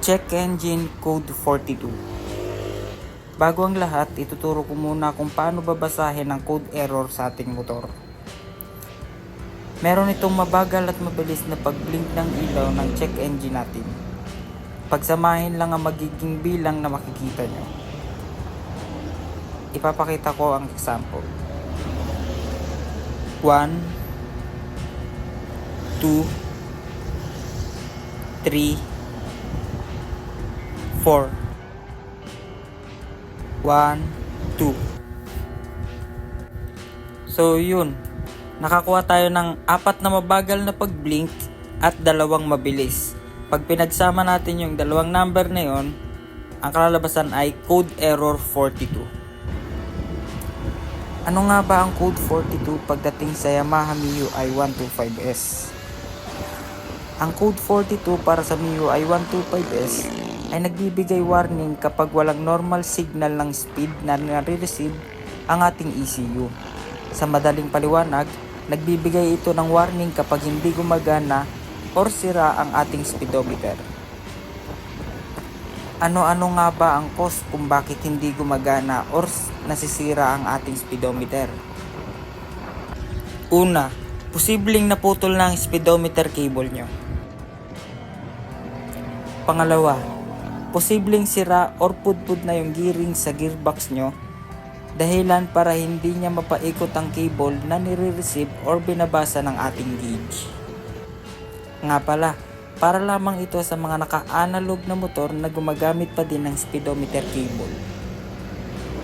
Check Engine Code 42 Bago ang lahat, ituturo ko muna kung paano babasahin ang code error sa ating motor. Meron itong mabagal at mabilis na pag-blink ng ilaw ng check engine natin. Pagsamahin lang ang magiging bilang na makikita nyo. Ipapakita ko ang example. 1 2 3 4 1 2 So yun, nakakuha tayo ng apat na mabagal na pag-blink at dalawang mabilis. Pag pinagsama natin yung dalawang number na yon, ang kalalabasan ay code error 42. Ano nga ba ang code 42 pagdating sa Yamaha MIUI 125S? Ang code 42 para sa MIUI 125S ay nagbibigay warning kapag walang normal signal ng speed na nare-receive ang ating ECU. Sa madaling paliwanag, nagbibigay ito ng warning kapag hindi gumagana or sira ang ating speedometer. Ano-ano nga ba ang cause kung bakit hindi gumagana or nasisira ang ating speedometer? Una, posibleng naputol na ang speedometer cable nyo. Pangalawa, posibleng sira or pudpud na yung gearing sa gearbox nyo dahilan para hindi niya mapaikot ang cable na nire-receive or binabasa ng ating gauge. Nga pala, para lamang ito sa mga naka-analog na motor na gumagamit pa din ng speedometer cable.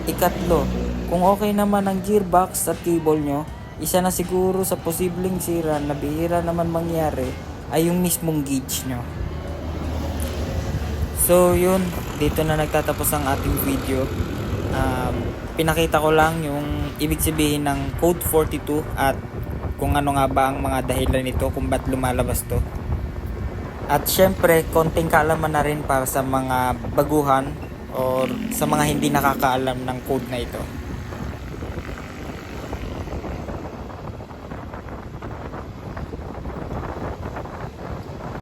Ikatlo, kung okay naman ang gearbox at cable nyo, isa na siguro sa posibleng sira na bihira naman mangyari ay yung mismong gauge nyo. So yun, dito na nagtatapos ang ating video. Um, pinakita ko lang yung ibig sabihin ng code 42 at kung ano nga ba ang mga dahilan nito kung ba't lumalabas to. At syempre, konting kaalaman na rin para sa mga baguhan or sa mga hindi nakakaalam ng code na ito.